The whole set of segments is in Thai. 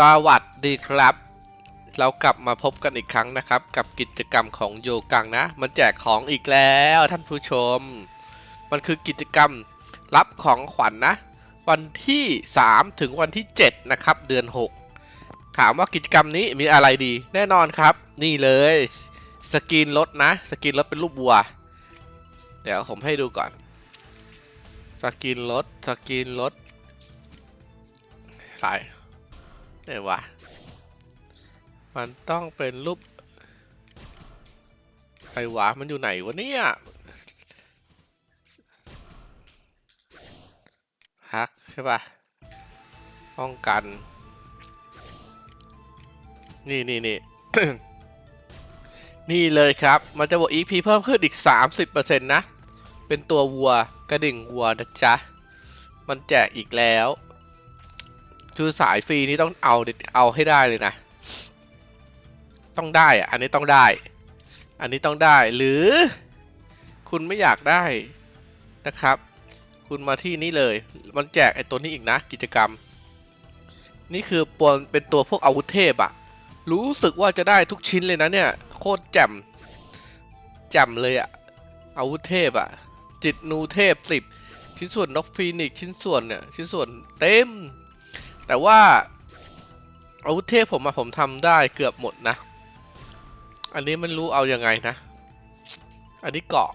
สวัสดีครับ เรากลับมาพบกันอีกครั้งนะครับ กับกิจกรรมของโยกังนะ มันแจกของอีกแล้วท่านผู้ชม มันคือกิจกรรมรับของขวัญนนะ วันที่ 3 ถึงวันที่ 7 นะครับ เดือน 6 ถามว่ากิจกรรมนี้มีอะไรดี แน่นอนครับ นี่เลย สกินรถนะ สกินรถเป็นรูปวัว เดี๋ยวผมให้ดูก่อน สกินรถ สกินรถอะไร ไหนวะมันต้องเป็นรูปไอวะมันอยู่ไหนวะเนี่ย ฮักใช่ปะป้องกัน นี่นี่นี่ นี่เลยครับ มันจะบวก EP เพิ่มขึ้นอีก 30%นะ เป็นตัววัวกระดิ่งวัวนะจ๊ะ มันแจกอีกแล้ว คือสายฟรีนี้ต้องเอาเอาให้ได้เลยนะ ต้องได้อะอันนี้ต้องได้ อันนี้ต้องได้หรือคุณไม่อยากได้นะครับ คุณมาที่นี่เลย มันแจกไอ้ตัวนี้อีกนะ กิจกรรม นี่คือปวนเป็นตัวพวกอาวุธเทพอะรู้สึกว่าจะได้ทุกชิ้นเลยนะเนี่ย โคตรแจ่มแจ่มเลยอะอาวุธเทพอะจิตนูเทพสิบชิ้นส่วนนกฟีนิกชิ้นส่วนเนี่ยชิ้นส่วนเต็ม แต่ว่าอาวุธเทพผมอะผมทำได้เกือบหมดนะ อันนี้มันรู้เอาอยัางไงนะ อันนี้เกาะ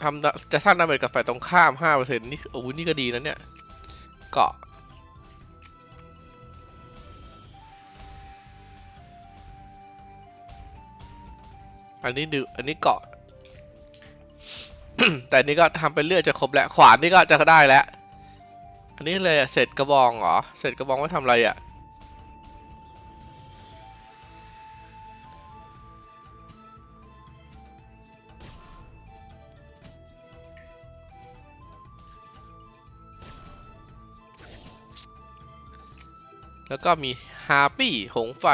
ทำจะสร้างดาเมจกับฝ่ายตรงข้าม5%นี่โอ้โหนี่ก็ดีนะเนี่ยเกาะอันนี้ดูอันนี้เกาะ แต่นนี้ก็ทำไปเรื่อยจะครบแล้ว ขวานนี่ก็จะได้แล้ว อันนี้เลยอะเสร็จกระบองเหรอ เสร็จกระบองไว้ทำอะไรอะ่ะแล้วก็มีฮาปี้หงไฟ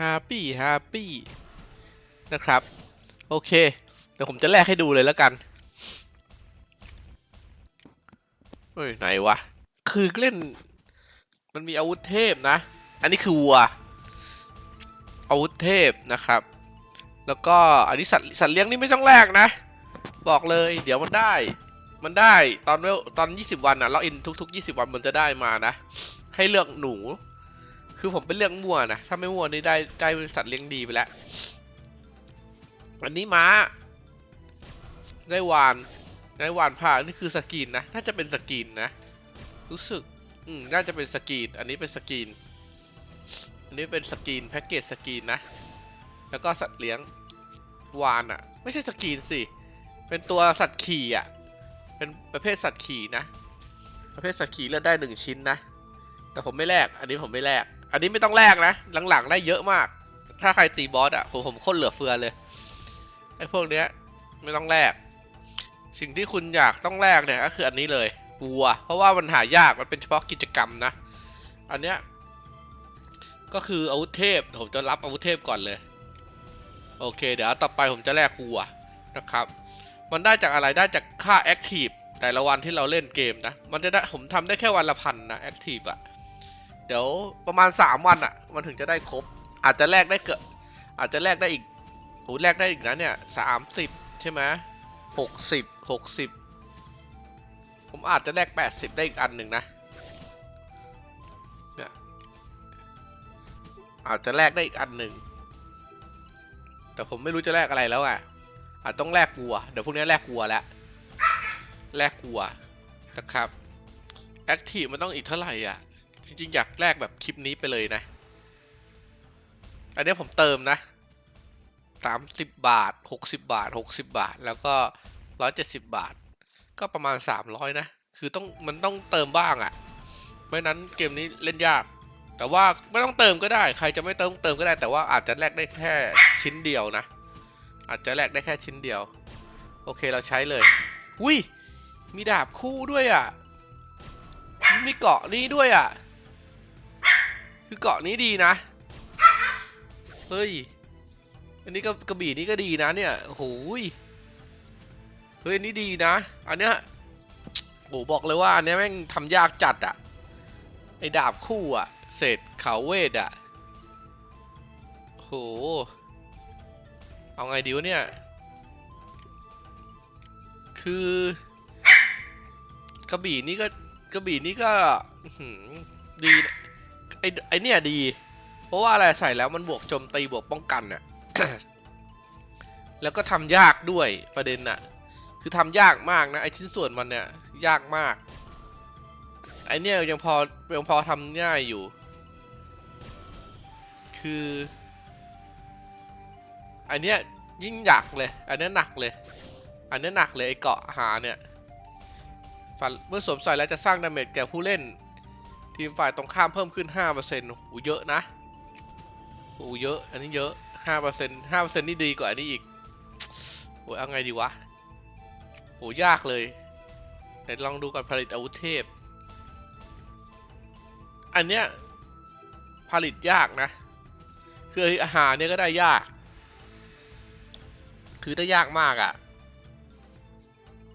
ฮาปี้ ฮาปี้ นะครับ โอเค เดี๋ยวผมจะแลกให้ดูเลยแล้วกันเฮ้ยไหนวะ คือเล่น มันมีอาวุธเทพนะ อันนี้คือวัว อาวุธเทพนะครับ แล้วก็อันนี้สัตว์สัตว์เลี้ยงนี่ไม่ต้องแลกนะ บอกเลยเดี๋ยวมันได้ มันได้ตอนเวลตอน 20 วันอะล็อกอินทุก ๆ 20 วันมันจะได้มานะ ให้เลือกหนู คือผมเป็นเรื่องมั่วนะ ถ้าไม่มั่วนี่ได้ได้เป็นสัตว์เลี้ยงดีไปแล้ว อันนี้ม้า ได้วาน ได้วานผ้านี่คือสกรีนนะ น่าจะเป็นสกรีนนะ รู้สึก อืม น่าจะเป็นสกรีนอันนี้เป็นสกรีนอันนี้เป็นสกรีนแพ็กเกจสกรีนนะ แล้วก็สัตว์เลี้ยงวานอะไม่ใช่สกรีนสิ เป็นตัวสัตว์ขี่อะเป็นประเภทสัตว์ขี่นะ ประเภทสัตว์ขี่เลือกได้หนึ่งชิ้นนะ แต่ผมไม่แลก อันนี้ผมไม่แลก อันนี้ไม่ต้องแลกนะ หลังๆได้เยอะมาก ถ้าใครตีบอสอะผมผมคตรเหลือเฟือเลย ไอ้พวกเนี้ยไม่ต้องแลกสิ่งที่คุณอยากต้องแลกเนี่ยก็คืออันนี้เลยวัว เพราะว่ามันหายากมันเป็นเฉพาะกิจกรรมนะ อันเนี้ยก็คืออาวุธเทพผมจะรับอาวุธเทพก่อนเลย โอเค เดี๋ยวต่อไปผมจะแลกวัวนะครับ มันได้จากอะไรได้จากค่าแอคทีฟแต่ละวันที่เราเล่นเกมนะ มันจะได้ผมทำได้แค่วันละพันนะแอคทีฟอะเดี๋ยวประมาณ 3 วันอะมันถึงจะได้ครบ อาจจะแลกได้เกิดอาจจะแลกได้อีก โหแลกได้อีกนะเนี่ยสามสิบใช่ไหมหกสิบหกสิบผมอาจจะแลกแปดสิบได้อีกอันหนึ่งนะเนี่ยอาจจะแลกได้อีกอันหนึ่งแต่ผมไม่รู้จะแลกอะไรแล้วอะอาจต้องแลกวัวเดี๋ยวพวกนี้แลกวัวแล้วแลกวัวนะครับแอคทีฟมันต้องอีกเท่าไหร่อะจริงๆอยากแลกแบบคลิปนี้ไปเลยนะ อันนี้ผมเติมนะ สามสิบบาทหกสิบาทหกสิบาท แล้วก็ร้อยเจ็ดสิบาท ก็ประมาณสามร้อยนะ คือต้องมันต้องเติมบ้างอะ่ะ ไม่นั้นเกมนี้เล่นยาก แต่ว่าไม่ต้องเติมก็ได้ ใครจะไม่เติมเติมก็ได้ แต่ว่าอาจจะแลกได้แค่ชิ้นเดียวนะ อาจจะแลกได้แค่ชิ้นเดียว โอเคเราใช้เลยอุ้ย มีดาบคู่ด้วยอะ่ะ มีเกาะนี้ด้วยอะ่ะ คือเกาะนี้ดีนะ เฮ้ย อันนี้ก็กระบี่นี่ก็ดีนะเนี่ยโอ้ยเฮ้ยอันนี้ดีนะ อันเนี้ยโอ้บอกเลยว่าอันเนี้ยแม่งทำยากจัดอะไอดาบคู่อะเศษเขาเวทอะโหเอาไงดีวะเนี่ย คือกระบี่นี่ก็กระบี่นี่ก็ดีไอไอเนี่ยดี เพราะว่าอะไรใส่แล้วมันบวกโจมตีบวกป้องกันน่ะ แล้วก็ทำยากด้วยประเด็นน่ะคือทำยากมากนะไอชิ้นส่วนมันเนี่ยยากมาก ไอเนี่ยยังพอยังพอทำง่ายอยู่ คืออันเนี้ยยิ่งหนักเลย อันเนี้ยหนักเลย อันเนี้ยหนักเลยไอเกาะหาเนี่ยฟันเมื่อสวมใส่แล้วจะสร้างดาเมจแก่ผู้เล่น ทีมฝ่ายตรงข้ามเพิ่มขึ้น5%โอ้โหเยอะนะโอ้เยอะ อันนี้เยอะ 5% 5%นี่ดีกว่าอันนี้อีกโอ้ยเอาไงดีวะโหยากเลยแต่ลองดูก่อนผลิตอาวุธเทพ อันเนี้ยผลิตยากนะ คืออาหารเนี่ยก็ได้ยาก คือได้ยากมากอะ่ะ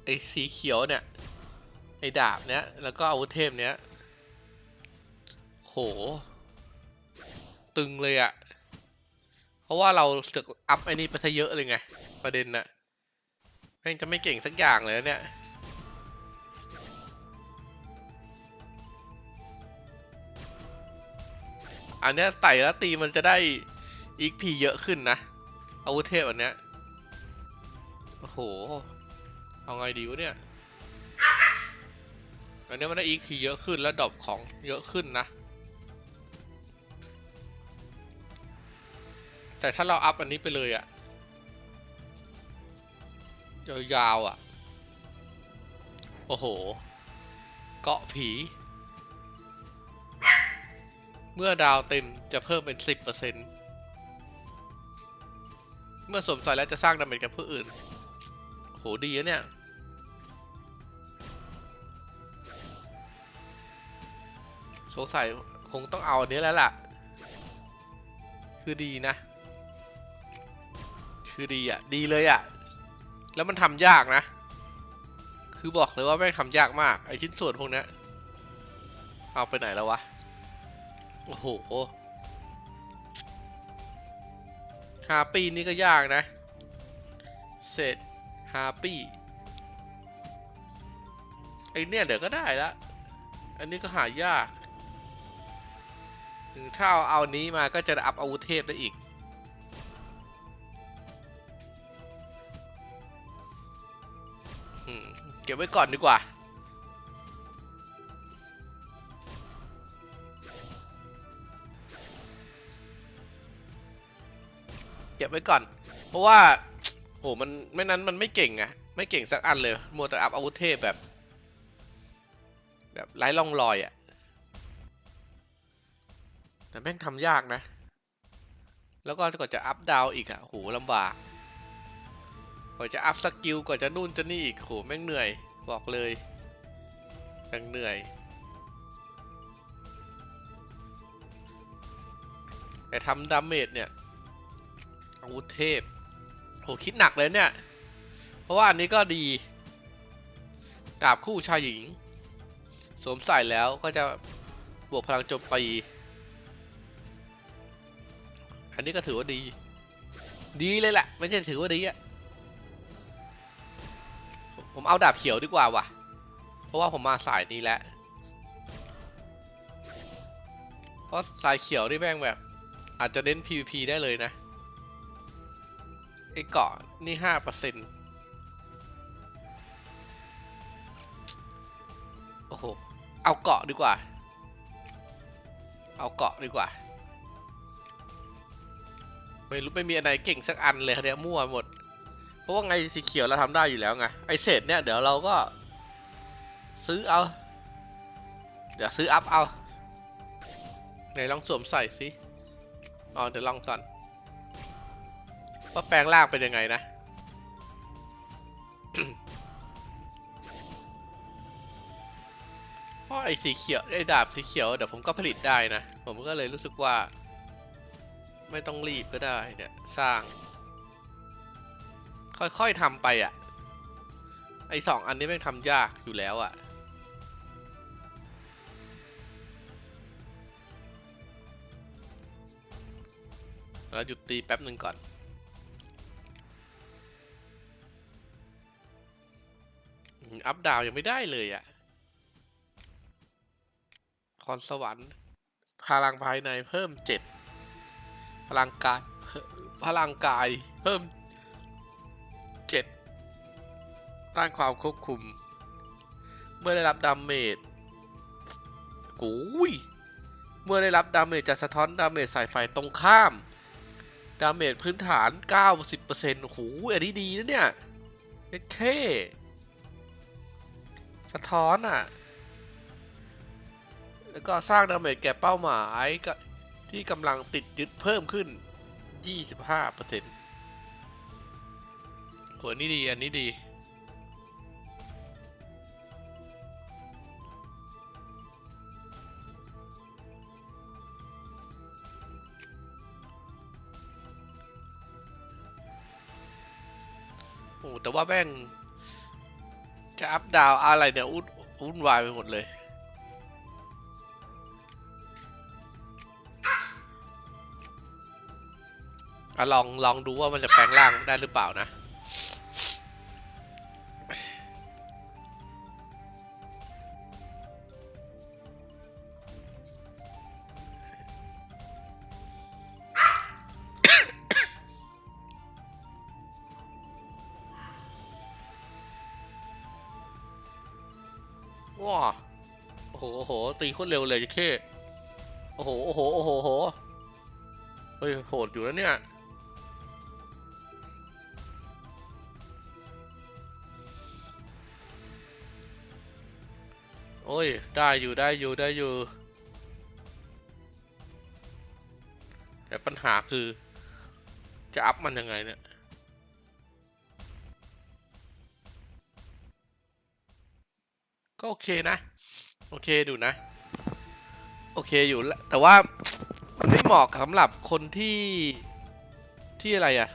ไอ้สีเขียวเนี่ยไอ้ดาบเนี้ยแล้วก็อาวุธเทพเนี้ยโห ตึงเลยอะ่ะ ราะว่าเราเสือกอัพไอ้นี่ไปซะเยอะเลยไง ประเด็นน่ะแม่งจะไม่เก่งสักอย่างเลยเนี่ยอันเนี้ยใส่แล้วตีมันจะได้อีกพีเยอะขึ้นนะอาวุธเทพอันเนี้ยโอ้โห เอาไงดีวะเนี่ยอันเนี้ยมันได้อีกพีเยอะขึ้นแล้วดรอปของเยอะขึ้นนะ แต่ถ้าเราอัพอันนี้ไปเลยอะยาวๆอะโอ้โห เกาะผี เมื่อดาวเต็มจะเพิ่มเป็น 10%เมื่อสวมใส่แล้วจะสร้างดาเมจกับผู้อื่น โหดีนะเนี่ยสงสัยคงต้องเอาอันนี้แล้วล่ะ คือดีนะ คือดีอะ ดีเลยอะ แล้วมันทำยากนะ คือบอกเลยว่าแม่งทำยากมาก ไอชิ้นส่วนพวกนี้เอาไปไหนแล้ววะ โอ้โหฮาปี้นี่ก็ยากนะ เสร็จฮาปี้ไอเนี่ยเดี๋ยวก็ได้ละ อันนี้ก็หายาก ถึงถ้าเอาเอานี้มาก็จะอัพอาวุธเทพได้อีก ก็บไว้ก่อนดีกว่า เก็บไว้ก่อน เพราะว่าโหมันไม่นั้นมันไม่เก่งอะไม่เก่งสักอันเลยมัวแต่อัพอาวุธเทพแบบ แบบไร้ร่องรอยอะแต่แม่งทำยากนะ แล้วก็กว่าจะอัพดาวอีกอะโหลำบากก ว่าจะอัพสกิลกว่าจะนู่นจะนี่อีกโหแม่งเหนื่อย บอกเลยยังเหนื่อย แต่ทำดาเมจเนี่ยอาวุธเทพโหคิดหนักเลยเนี่ย เพราะว่าอันนี้ก็ดี ดาบคู่ชายหญิง สวมใส่แล้วก็จะบวกพลังโจมตีอันนี้ก็ถือว่าดี ดีเลยแหละ ไม่ใช่ถือว่าดีอะ ผมเอาดาบเขียวดีกว่าว่ะ เพราะว่าผมมาสายนี้แล้วเพราะสายเขียวนี่แม่งแบบ อาจจะเน้น PVP ได้เลยนะ ไอ้เกาะนี่ห้าเปอร์เซ็นต์โอ้โห เอาเกาะดีกว่า เอาเกาะดีกว่า ไม่รู้ไม่มีอะไรเก่งสักอันเลยเนี่ยมั่วหมด ราะว่าไงสีเขียวเราทำได้อยู่แล้วไงไอเศษเนี่ยเดี๋ยวเราก็ซื้อเอา เดี๋ยวซื้ออัพเอาไหนลองสวมใส่สิอ๋อเดี๋ยวลองก่อนว่าแปลงร่างเป็นยังไงนะเพราะไอ้สีเขียวไอ้ดาบสีเขียวเดี๋ยวผมก็ผลิตได้นะ ผมก็เลยรู้สึกว่า ไม่ต้องรีบก็ได้เนี่ย สร้าง ค่อยๆทำไปอะ ไอสองอันนี้แม่งทำยากอยู่แล้วอะ แล้วหยุดตีแป๊บหนึ่งก่อนอัพดาวยังไม่ได้เลยอะคอนสวรรค์ พลังภายในเพิ่มเจ็ด พลังกาย พลังกายเพิ่ม เจ็ดต้านความควบคุม เมื่อได้รับดาเมจโอ้ยเมื่อได้รับดาเมจจะสะท้อนดาเมจสายไฟตรงข้าม ดาเมจพื้นฐาน 90%โอ้โหอันนี้ดีนะเนี่ยเอเคสะท้อนอะ แล้วก็สร้างดาเมจแก่เป้าหมายที่กำลังติดยึดเพิ่มขึ้น 25% โหอันนี้ดี อันนี้ดี โอ้แต่ว่าแม่ง จะอัพดาวอะไรเนี่ยวุ่นวุ่นวายไปหมดเลยอะลองลองดูว่ามันจะแปลงร่างได้หรือเปล่านะ ว้าโอ้โหโอ้โห ตีโคตรเร็วเลยเจ๊โอ้โห โอ้โห โอ้โหโอ้โหเฮ้ย โหดอยู่แล้วเนี่ย โอ้ย ได้อยู่ได้อยู่ได้อยู่ แต่ปัญหาคือ จะอัพมันยังไงเนี่ย ก็โอเคนะ โอเคดูนะ โอเคอยู่แล้วแต่ว่ามันไม่เหมาะสำหรับคนที่ที่อะไรอะ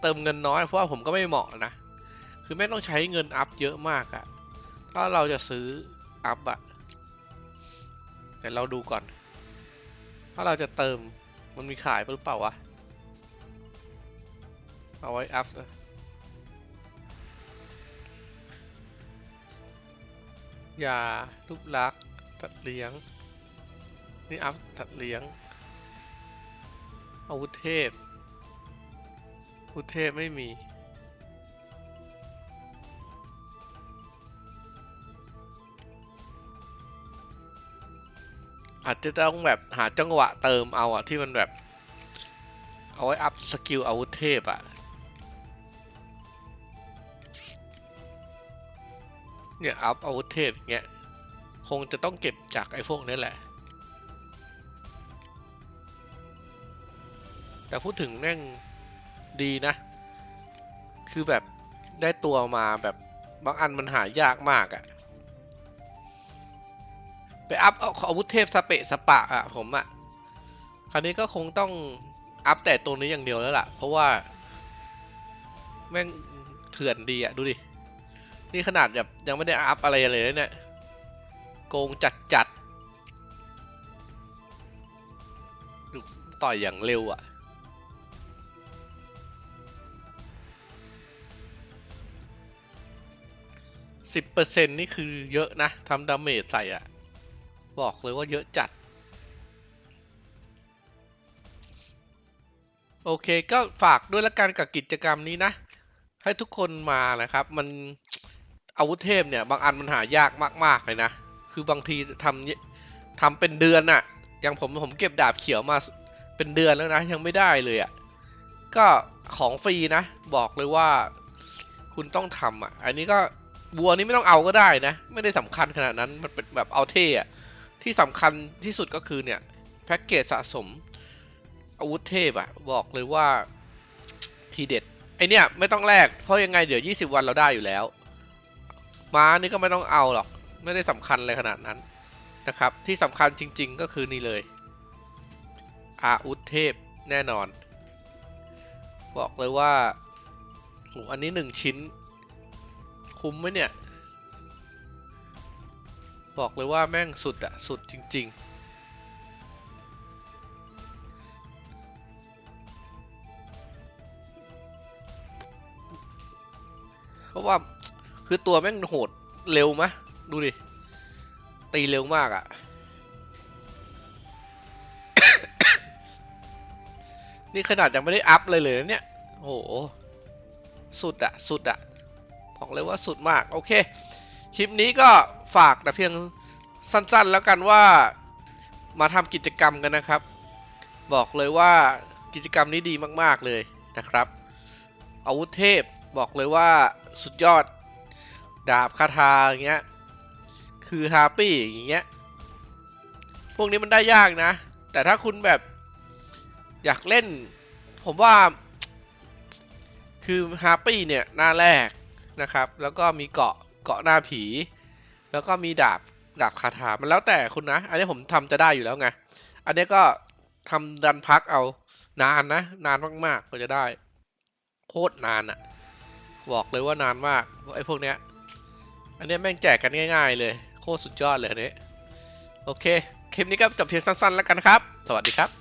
เติมเงินน้อยเพราะว่าผมก็ไม่เหมาะนะ คือไม่ต้องใช้เงินอัพเยอะมากอะถ้าเราจะซื้ออัพอะแต่เราดูก่อน ถ้าเราจะเติมมันมีขายหรือเปล่าวะ เอาไว้อัพนะย ยาลูกลักษ์ตัดเลี้ยง นี่อัพตัดเลี้ยง อาวุธเทพอาวุธเทพไม่มี อาจจะต้องแบบหาจังหวะเติมเอาอะที่มันแบบ เอาไว้อัพสกิลอาวุธเทพอะ เนี่ยอัพอาวุธเทพอย่างเงี้ยคงจะต้องเก็บจากไอ้พวกนี้แหละ แต่พูดถึงแม่งดีนะ คือแบบได้ตัวมาแบบบางอันมันหายากมากอะไปอัพเอาอาวุธเทพสเปะสปะอะผมอะคราวนี้ก็คงต้องอัพแต่ตัวนี้อย่างเดียวแล้วล่ะ เพราะว่า แม่งเถื่อนดีอะดูดิ นี่ขนาดแบบยังไม่ได้อัพอะไรเลยนะเนี่ยโกงจัดจัดต่อยอย่างเร็วอะสิบเปอร์เซ็นนี่คือเยอะนะทำดาเมจใส่อะ บอกเลยว่าเยอะจัด โอเคก็ฝากด้วยละกันกับกิจกรรมนี้นะ ให้ทุกคนมานะครับ มัน อาวุธเทพเนี่ยบางอันมันหายากมากๆเลยนะ คือบางทีทำทำเป็นเดือนอะอย่างผมผมเก็บดาบเขียวมาเป็นเดือนแล้วนะ ยังไม่ได้เลยอะก็ของฟรีนะ บอกเลยว่าคุณต้องทำอะอันนี้ก็บัวนี้ไม่ต้องเอาก็ได้นะ ไม่ได้สำคัญขนาดนั้นมันเป็นแบบเอาเท่อะที่สำคัญที่สุดก็คือเนี่ยแพ็กเกจสะสมอาวุธเทพอะบอกเลยว่าทีเด็ดไอเนี่ยไม่ต้องแลกเพราะยังไงเดี๋ยว 20 วันเราได้อยู่แล้ว ม้านี่ก็ไม่ต้องเอาหรอก ไม่ได้สำคัญอะไรขนาดนั้นนะครับ ที่สำคัญจริง ๆ ก็คือนี่เลย อาวุธเทพแน่นอน บอกเลยว่าโอ้อันนี้หนึ่งชิ้น คุ้มไหมเนี่ย บอกเลยว่าแม่งสุดอะสุดจริง ๆเพราะว่า คือตัวแม่งโหดเร็วมะ ดูดิ ตีเร็วมากอะนี่ขนาดยังไม่ได้อัพเลยเลยนะเนี่ย โอ้โห สุดอะสุดอะบอกเลยว่าสุดมาก โอเค คลิปนี้ก็ฝากแต่เพียงสั้นๆ แล้วกันว่ามาทำกิจกรรมกันนะครับ บอกเลยว่ากิจกรรมนี้ดีมากๆเลยนะครับ อาวุธเทพบอกเลยว่าสุดยอด ดาบคาถาอย่างเงี้ย คือฮาร์ปี้อย่างเงี้ย พวกนี้มันได้ยากนะ แต่ถ้าคุณแบบอยากเล่น ผมว่า คือฮาร์ปี้เนี่ยหน้าแรกนะครับ แล้วก็มีเกาะเกาะหน้าผี แล้วก็มีดาบดาบคาถามันแล้วแต่คุณนะ อันนี้ผมทำจะได้อยู่แล้วไง อันนี้ก็ทำดันพักเอานานนะ นานมากๆกว่าจะได้ โคตรนานอะบอกเลยว่านานมากไอ้พวกเนี้ย อันนี้แม่งแจกกันง่ายๆเลย โคตรสุดยอดเลยอันนี้ โอเค คลิปนี้ก็จบเพียงสั้นๆแล้วกันครับ สวัสดีครับ